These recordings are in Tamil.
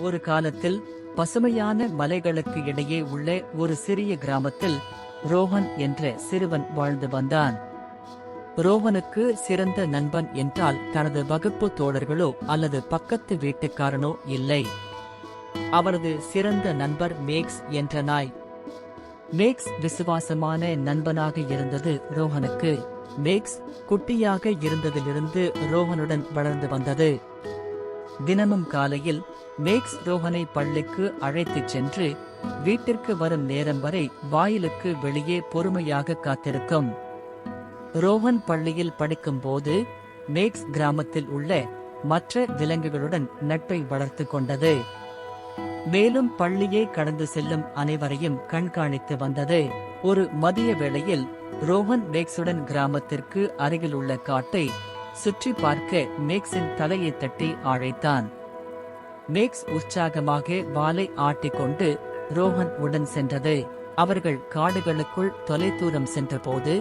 ஒரு காலத்தில் பசுமையான மலைகளுக்கு இடையே உள்ள ஒரு சிறிய கிராமத்தில் ரோஹன் என்ற சிறுவன் வாழ்ந்து வந்தான். ரோஹனுக்கு சிறந்த நண்பன் என்றால் தனது வகுப்பு தோழர்களோ அல்லது பக்கத்து வீட்டுக்காரனோ இல்லை. அவரது சிறந்த நண்பர் மேக்ஸ் என்ற நாய். மேக்ஸ் விசுவாசமான நண்பனாக இருந்தது ரோஹனுக்கு. மேக்ஸ் குட்டியாக இருந்ததிலிருந்து ரோஹனுடன் வளர்ந்து வந்தது. தினமும் காலையில் மேக்ஸ் ரோஹனை பள்ளிக்கு அழைத்துச் சென்று வீட்டிற்கு வரும் நேரம் வரை வாயிலுக்கு வெளியே பொறுமையாக காத்திருக்கும். ரோஹன் பள்ளியில் படிக்கும்போது மேக்ஸ் கிராமத்தில் உள்ள மற்ற விலங்குகளுடன் நட்பை வளர்த்துக் கொண்டது. மேலும் பள்ளியை கடந்து செல்லும் அனைவரையும் கண்காணித்து வந்தது. ஒரு மதிய வேளையில் ரோஹன் மேக்ஸுடன் கிராமத்திற்கு அருகில் உள்ள காட்டை சுற்றி பார்க்க மேக்ஸின் தலையை தட்டி அழைத்தான் மேக்ஸ் உற்சாகமாக வாலை ஆட்டிக்கொண்டு ரோஹன் உடன் சென்றது. அவர்கள் காடுகளுக்குள் தொலைதூரம் சென்றபோது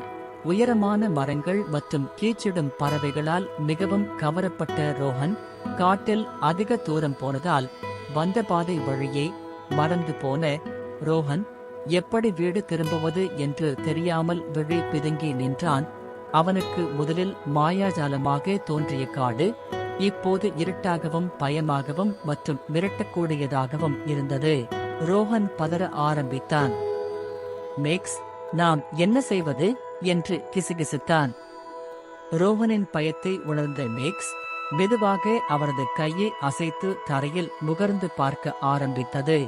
உயரமான மரங்கள் மற்றும் கீச்சிடும் பறவைகளால் மிகவும் கவரப்பட்ட ரோஹன் காட்டில் அதிக தூரம் போனதால் வந்த பாதை வழியே மறந்து போன ரோஹன் எப்படி வீடு திரும்புவது என்று தெரியாமல் விழி பிதுங்கி நின்றான்? அவனுக்கு முதலில் மாயாஜாலமாக தோன்றிய காடு இப்போது இருட்டாகவும் பயமாகவும் மற்றும் மிரட்டக்கூடியதாகவும் இருந்தது. ரோஹன் பதற ஆரம்பித்தான். மேக்ஸ் நாம் என்ன செய்வது? என்று கிசுகிசுத்தான். ரோஹனின் பயத்தை உணர்ந்த மேக்ஸ் மெதுவாக அவரது கையை அசைத்து தரையில் முகர்ந்து பார்க்க ஆரம்பித்தது.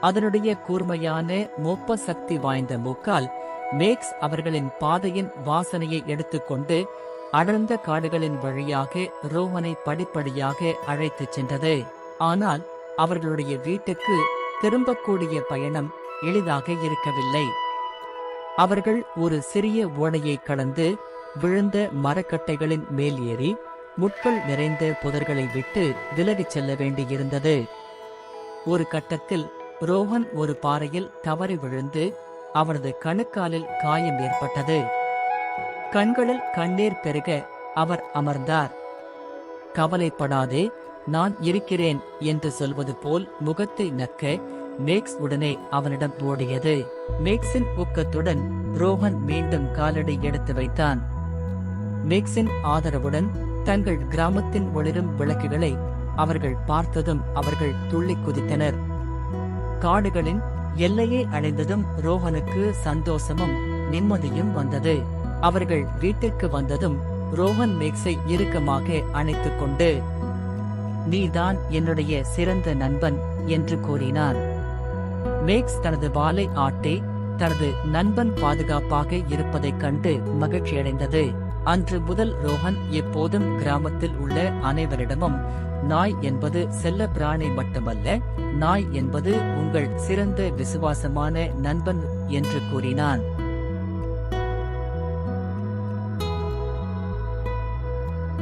அதனுடைய கூர்மையான மோப்ப சக்தி வாய்ந்த மூக்கால் மேக்ஸ் அவர்களின் பாதையின் வாசனையை எடுத்துக்கொண்டு அடர்ந்த காடுகளின் வழியாக ரோஹனை படிப்படியாக அழைத்துச் சென்றது. ஆனால் அவர்களுடைய வீட்டுக்கு திரும்பக்கூடிய பயணம் எளிதாக இருக்கவில்லை. அவர்கள் ஒரு சிறிய ஓடையை கடந்து விழுந்த மரக்கட்டைகளின் மேல் ஏறி முட்கள் நிறைந்த புதர்களை விட்டு விலகிச் செல்ல வேண்டியிருந்தது. ஒரு கட்டத்தில் ரோஹன் ஒரு பாறையில் தவறி விழுந்து அவரது கணுக்காலில் காயம் ஏற்பட்டது. கண்களில் கண்ணீர் பெருக அவர் அமர்ந்தார். கவலைப்படாதே நான் இருக்கிறேன் என்று சொல்வது போல் முகத்தை நக்க மேக்ஸ் உடனே அவனிடம் ஓடியது. மேக்ஸின் ஊக்கத்துடன் ரோஹன் மீண்டும் காலடி எடுத்து வைத்தான். மேக்ஸின் ஆதரவுடன் தங்கள் கிராமத்தின் ஒளிரும் விளக்குகளை அவர்கள் பார்த்ததும் அவர்கள் துள்ளிக் குதித்தனர். காடுகளின் எல்லையை அடைந்ததும் ரோஹனுக்கு சந்தோஷமும் நிம்மதியும் வந்தது. அவர்கள் வீட்டிற்கு வந்ததும் ரோஹன் மேக்ஸை இறுக்கமாக அணைத்துக் கொண்டு நீதான் என்னுடைய சிறந்த நண்பன் என்று கூறினான் மேக்ஸ் தனது வாலை ஆட்டி தனது நண்பன் பாதுகாப்பாக இருப்பதைக் கண்டு மகிழ்ச்சியடைந்தது. அன்று முதல் ரோஹன் எப்போதும் கிராமத்தில் உள்ள அனைவரிடமும் நாய் என்பது செல்ல பிராணி மட்டுமல்ல நாய் என்பது உங்கள் சிறந்த விசுவாசமான நண்பன் என்று கூறினான்.